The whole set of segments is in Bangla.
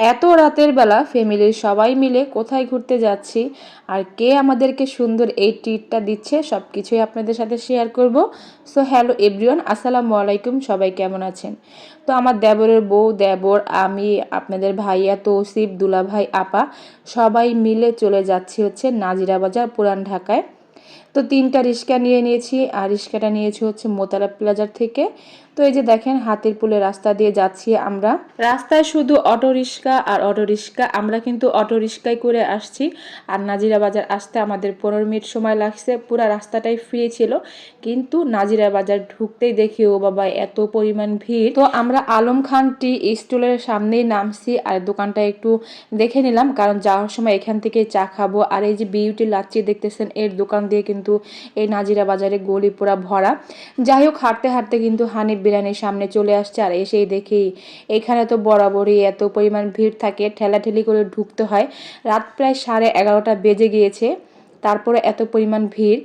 এত রাতের বেলা ফ্যামিলির সবাই মিলে কোথায় ঘুরতে যাচ্ছি আর কে আমাদেরকে সুন্দর এই ট্রিটটা দিচ্ছে সব কিছুই আপনাদের সাথে শেয়ার করব। সো হ্যালো এভরিওয়ান আসসালামু আলাইকুম, সবাই কেমন আছেন? তো আমার দেবরের বউ দেবর, আমি, আপনাদের ভাইয়া তৌসিফ, দুলাভাই, আপা, সবাই মিলে চলে যাচ্ছি হচ্ছে নাজিরা বাজার, পুরান ঢাকায়। তো তিনটা রিক্সা নিয়ে নিয়েছি, আর রিক্সাটা নিয়েছি হচ্ছে মোতালা প্লাজার থেকে। তো এই যে দেখেন, হাতির পুলে রাস্তা দিয়ে যাচ্ছি আমরা। রাস্তায় শুধু অটো রিক্সা আর অটো রিক্সা, আমরা কিন্তু অটো রিক্সায় করে আসছি। আর নাজিরা বাজার আসতে আমাদের পনেরো মিনিট সময় লাগছে। পুরো রাস্তাটাই ফ্রি ছিল। কিন্তু নাজিরা বাজার ঢুকতেই দেখি, ও বাবা, এত পরিমাণ ভিড়। তো আমরা আলম খান টি স্টলের সামনেই নামছি আর দোকানটা একটু দেখে নিলাম। কারণ যাওয়ার সময় এখান থেকে চা খাব। আর এই যে বিউটি লাচ্ছি দেখতেছেন, এর দোকান দিয়ে কিন্তু এই নাজিরা বাজারে গলি পুরা ভরা। যাই হোক, হাঁটতে হাঁটতে কিন্তু হানিফ বিরিয়ানির সামনে চলে আসছে আর এসেই দেখি এখানে তো বরাবরই এত পরিমাণ ভিড় থাকে, ঠেলাঠেলি করে ঢুকতে হয়। রাত প্রায় সাড়ে এগারোটা বেজে গিয়েছে। তারপরে এত পরিমাণ ভিড়।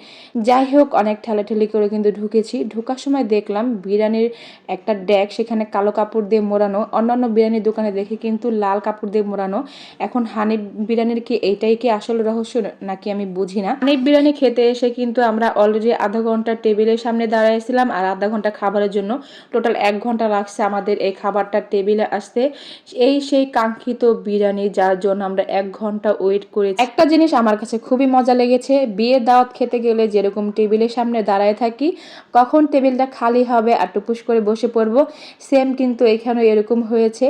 যাই হোক, অনেক ঠেলাঠেলি করে কিন্তু ঢুকেছি। ঢোকার সময় দেখলাম বিরিয়ানির একটা ড্যাগ সেখানে কালো কাপড় দিয়ে মোড়ানো। অন্যান্য বিরিয়ানির দোকানে দেখি কিন্তু লাল কাপড় দিয়ে মোড়ানো। এখন হানিফ বিরিয়ানির কি এইটাই কি আসল রহস্য নাকি আমি বুঝি না? হানিফ বিরিয়ানি খেতে এসে কিন্তু আমরা অলরেডি আধা ঘণ্টা টেবিলের সামনে দাঁড়াইছিলাম আর আধা ঘণ্টা খাবারের জন্য। টোটাল এক ঘণ্টা লাগছে আমাদের এই খাবারটা টেবিলে আসতে। এই সেই কাঙ্ক্ষিত বিরিয়ানি যার জন্য আমরা এক ঘণ্টা ওয়েট করেছি। একটা জিনিস আমার কাছে খুবই মজা লেগেছে। বিয়ের দাওয়াত খেতে গেলে যেরকম টেবিলের সামনে দাঁড়ায় থাকি, কখন টেবিলটা খালি হবে আর টুপুস করে বসে পড়ব সেম কিন্তু এখানেও এরকম হয়েছে।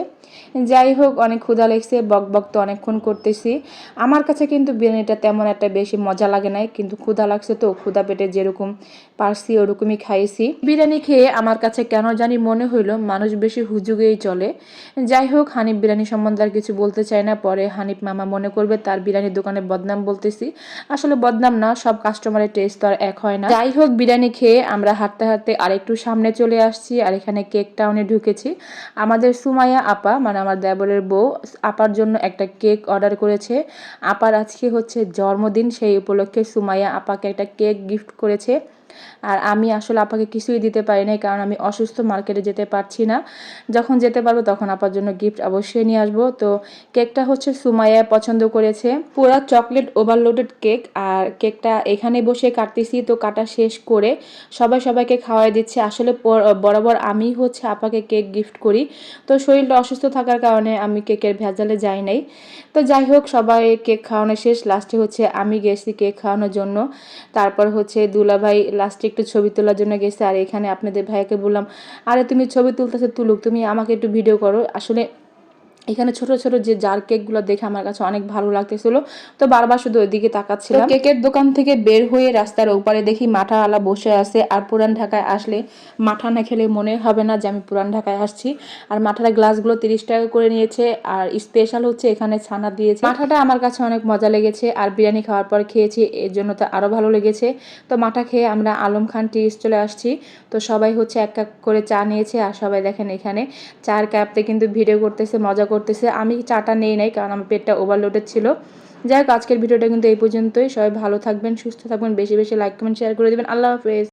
যাই হোক, অনেক ক্ষুধা লেগছে, বক বক তো অনেকক্ষণ করতেছি। আমার কাছে কিন্তু বিরিয়ানিটা তেমন একটা বেশি মজা লাগে নাই, কিন্তু ক্ষুধা লাগছে তো, ক্ষুধা পেটে যেরকম পারছি ওরকমই খাইছি। বিরিয়ানি খেয়ে আমার কাছে কেন জানি মনে হইল, মানুষ বেশি হুজুগেই চলে। যাই হোক, হানিফ বিরিয়ানি সম্বন্ধে আর কিছু বলতে চাই না, পরে হানিফ মামা মনে করবে তার বিরিয়ানির দোকানে বদনাম বলতেছি। আসলে বদনাম না, সব কাস্টমারের টেস্ট তো আর এক হয় না। যাই হোক, বিরিয়ানি খেয়ে আমরা হাঁটতে হাঁটতে আরেকটু সামনে চলে আসছি, আর এখানে কেক টাউনে ঢুকেছি। আমাদের সুমাইয়া আপা মানে আমার দেবরের বউ, আপার জন্য একটা কেক অর্ডার করেছে। আপার আজকে হচ্ছে জন্মদিন, সেই উপলক্ষে সুমাইয়া আপাকে একটা কেক গিফট করেছে। আর আমি আসলে আপাকে কিছুই দিতে পারি নাই, কারণ আমি অসুস্থ, মার্কেটে যেতে পারছি না। যখন যেতে পারব তখন আপার জন্য গিফট অবশ্যই নিয়ে আসব। তো কেকটা হচ্ছে সুমাইয়া পছন্দ করেছে। পুরো চকলেট ওভারলোডেড কেক আর কেকটা এখানে বসে কাটতেছি, তো কাটা শেষ করে সবাই সবাইকে খাওয়াই দিচ্ছে। আসলে বরাবর আমি হচ্ছে আপাকে কেক গিফট করি। তো শরীরটা অসুস্থ থাকার কারণে আমি কেকের ভেজালে যাই নাই। তো যাই হোক, সবাই কেক খাওয়ানো শেষ। লাস্টে হচ্ছে আমি গেছি কেক খাওয়ানোর জন্য। তারপর হচ্ছে দুলাভাই লাস্টে একটু ছবি তোলার জন্য গেছে। আর এখানে আপনাদের ভাইয়াকে বললাম, আরে তুমি ছবি তুলতেছে, তুলুক। তুমি আমাকে একটু ভিডিও করো। আসলে এখানে ছোট ছোট যে জার কেকগুলো দেখে আমার কাছে অনেক ভালো লাগতেছিল। তো বারবার শুধু ওইদিকে তাকাচ্ছিলাম। কেকের দোকান থেকে বের হয়ে রাস্তার ওপারে দেখি মাঠাওয়ালা বসে আছে আর পুরান ঢাকায় আসলে মাঠা না খেলে মনে হবে না যে আমি পুরান ঢাকায় আসছি। আর মাঠার গ্লাসগুলো তিরিশ টাকা করে নিয়েছে আর স্পেশাল হচ্ছে এখানে ছানা দিয়েছে। মাঠাটা আমার কাছে অনেক মজা লেগেছে আর বিরিয়ানি খাওয়ার পর খেয়েছি, এর জন্য তো আরও ভালো লেগেছে। তো মাঠা খেয়ে আমরা আলম খান টি চলে আসছি। তো সবাই হচ্ছে এক এক করে চা নিয়েছে আর সবাই দেখেন এখানে। চার ক্যাপতে কিন্তু ভিডিও করতেছে, মজা করতেছে, আমি চাটা নেই নাই কারণ আমার পেটটা ওভারলোডেড ছিল। যাই হোক, আজকের ভিডিওটা কিন্তু এই পর্যন্তই। সবাই ভালো থাকবেন, সুস্থ থাকবেন, বেশি বেশি লাইক কমেন্ট শেয়ার করে দেবেন। আল্লাহ হাফেজ।